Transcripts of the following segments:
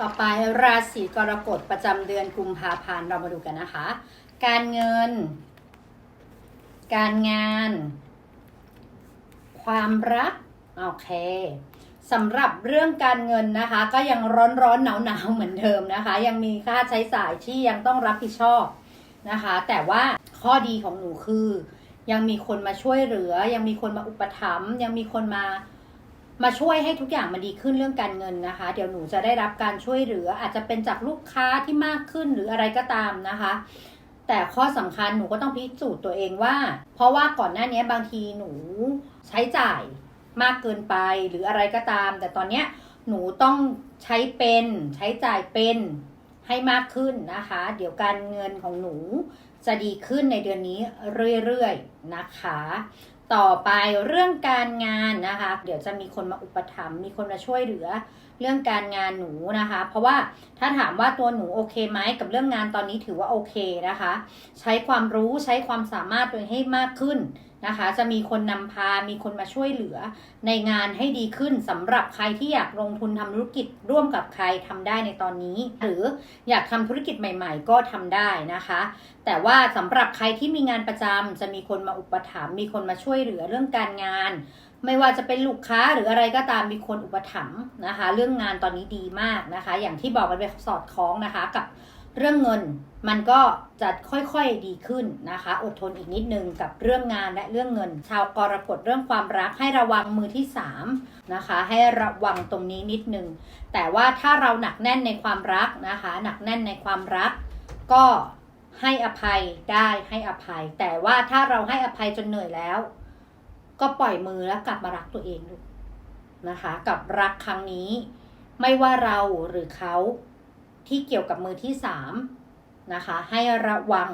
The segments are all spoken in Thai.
ต่อไปราศีกรกฎประจำเดือนกุมภาพันธ์เรามาดูกันนะคะ การเงิน การงาน ความรัก โอเคสำหรับเรื่องการเงินนะคะ ก็ยังร้อนร้อนหนาวหนาวๆเหมือนเดิมนะคะ ยังมีค่าใช้จ่ายที่ยังต้องรับผิดชอบนะคะ แต่ว่าข้อดีของหนูคือ ยังมีคนมาช่วยเหลือ ยังมีคนมาอุปถัมภ์ยังมีคนมา มาช่วยให้ทุกอย่างมันดีขึ้นเรื่องการเงินนะคะ เดี๋ยวหนูจะได้รับการช่วยเหลืออาจจะเป็นจากลูกค้าที่มากขึ้นหรืออะไรก็ตามนะคะ แต่ข้อสำคัญหนูก็ต้องพิสูจน์ตัวเองว่า เพราะว่าก่อนหน้านี้บางทีหนูใช้จ่ายมากเกินไปหรืออะไรก็ตาม แต่ตอนเนี้ยหนูต้องใช้เป็นใช้จ่ายเป็นให้มากขึ้นนะคะ เดี๋ยวการเงินของหนูจะดีขึ้นในเดือนนี้เรื่อยๆนะคะ ต่อไปเรื่องการงานนะคะ เดี๋ยวจะมีคนมาอุปถัมภ์มีคนมาช่วยเหลือเรื่องการงานหนูนะคะ เพราะว่าถ้าถามว่าตัวหนูโอเคไหมกับเรื่องงานตอนนี้ถือว่าโอเคนะคะ ใช้ความรู้ใช้ความสามารถตัวเองให้มากขึ้น นะคะ จะมีคนนำพา มีคนมาช่วยเหลือในงานให้ดีขึ้นสำหรับใครที่อยากลงทุนทำธุรกิจร่วมกับใครทำได้ในตอนนี้ หรืออยากทำธุรกิจใหม่ ๆ ก็ทำได้นะคะ แต่ว่าสำหรับใครที่มีงานประจำจะมีคนมาอุปถัมภ์มีคนมาช่วยเหลือเรื่องการงาน ไม่ว่าจะเป็นลูกค้าหรืออะไรก็ตามมีคนอุปถัมภ์นะคะ เรื่องงานตอนนี้ดีมากนะคะ อย่างที่บอกกันไปสอดคล้องนะคะกับเรื่องเงิน มันก็จะค่อยๆดีขึ้นนะคะ อดทนอีกนิดนึงกับเรื่องงานและเรื่องเงิน ชาวกรกฎเรื่องความรักให้ระวังมือที่สามนะคะ ให้ระวังตรงนี้นิดนึง แต่ว่าถ้าเราหนักแน่นในความรักนะคะ หนักแน่นในความรัก ก็ให้อภัยได้ให้อภัย แต่ว่าถ้าเราให้อภัยจนเหนื่อยแล้ว ก็ปล่อยมือแล้วกลับมารักตัวเองลูนะคะ กับรักครั้งนี้ ไม่ว่าเราหรือเขาที่เกี่ยวกับมือที่สาม นะคะ ให้ระวัง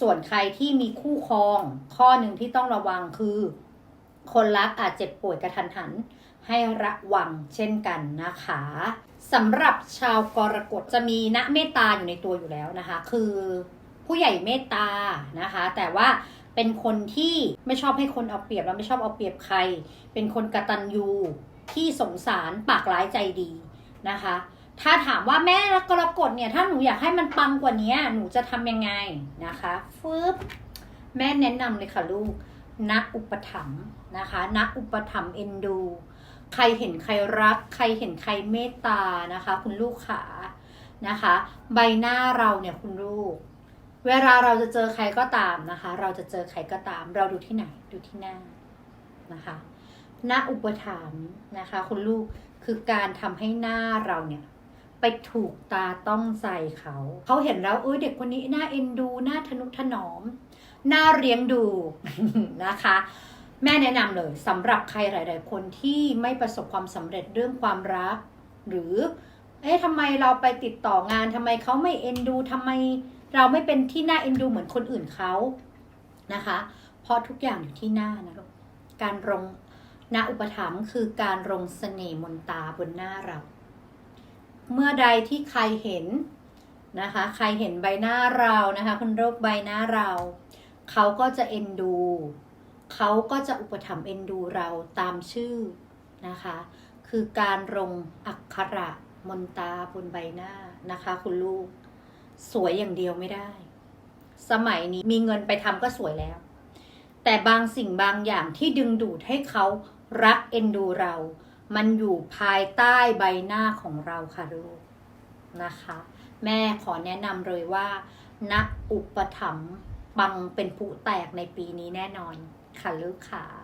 ส่วนใครที่มีคู่ครอง ข้อหนึ่งที่ต้องระวังคือ คนรักอาจเจ็บป่วยกระทันหัน ให้ระวังเช่นกันนะคะสำหรับชาวกรกฎจะมีณเมตตาอยู่ในตัวอยู่แล้วนะคะ คือผู้ใหญ่เมตตานะคะ แต่ว่าเป็นคนที่ไม่ชอบให้คนเอาเปรียบและไม่ชอบเอาเปรียบใคร เป็นคนกระตัญญูที่สงสารปากร้ายใจดีนะคะ ถ้าถามว่าแม่กรกฎเนี่ย ถ้าหนูอยากให้มันปังกว่านี้หนูจะทำยังไงนะคะฟึบแม่แนะนำเลยค่ะลูกนักอุปถัมภ์นะคะนักอุปถัมภ์เอ็นดู ใครเห็นใครรัก ใครเห็นใครเมตตานะคะ คุณลูกขานะคะ ใบหน้าเราเนี่ยคุณลูก เวลาเราจะเจอใครก็ตามนะคะ เราจะเจอใครก็ตาม เราดูที่ไหนดูที่หน้านะคะหน้าอุปถัมภ์นะคะ คุณลูกคือการทำให้หน้าเราเนี่ย ไปถูกตาต้องใจเขา เขาเห็นแล้วเอ้ยเด็กคนนี้น่าเอ็นดูน่าทนุถนอมน่าเลี้ยงดูนะคะ แม่แนะนำเลยสำหรับใครหลาย ๆ คนที่ไม่ประสบความสำเร็จเรื่องความรัก หรือ เอ๊ะทำไมเราไปติดต่องานทำไมเขาไม่เอ็นดูทำไมเราไม่เป็นที่น่าเอ็นดูเหมือนคนอื่นเขานะคะ เพราะทุกอย่างอยู่ที่หน้านะลูกการรงณอุปถัมภ์คือการรงเสน่ห์มนตาบนหน้าเรา เมื่อใดที่ใครเห็นนะคะ ใครเห็นใบหน้าเรานะคะคุณโรคใบหน้าเรา เขาก็จะเอ็นดู เขาก็จะอุปถัมภ์เอ็นดูเราตามชื่อนะคะ คือการรงอักขระมนตาบนใบหน้านะคะ คุณลูก สวยอย่างเดียวไม่ได้ สมัยนี้มีเงินไปทำก็สวยแล้ว แต่บางสิ่งบางอย่างที่ดึงดูดให้เขารักเอ็นดูเรา มันอยู่ภายใต้ใบหน้าของเราค่ะลูกนะคะ แม่ขอแนะนำเลยว่านักอุปถัมภ์ปังเป็นผู้แตกในปีนี้แน่นอนค่ะลูกค่ะ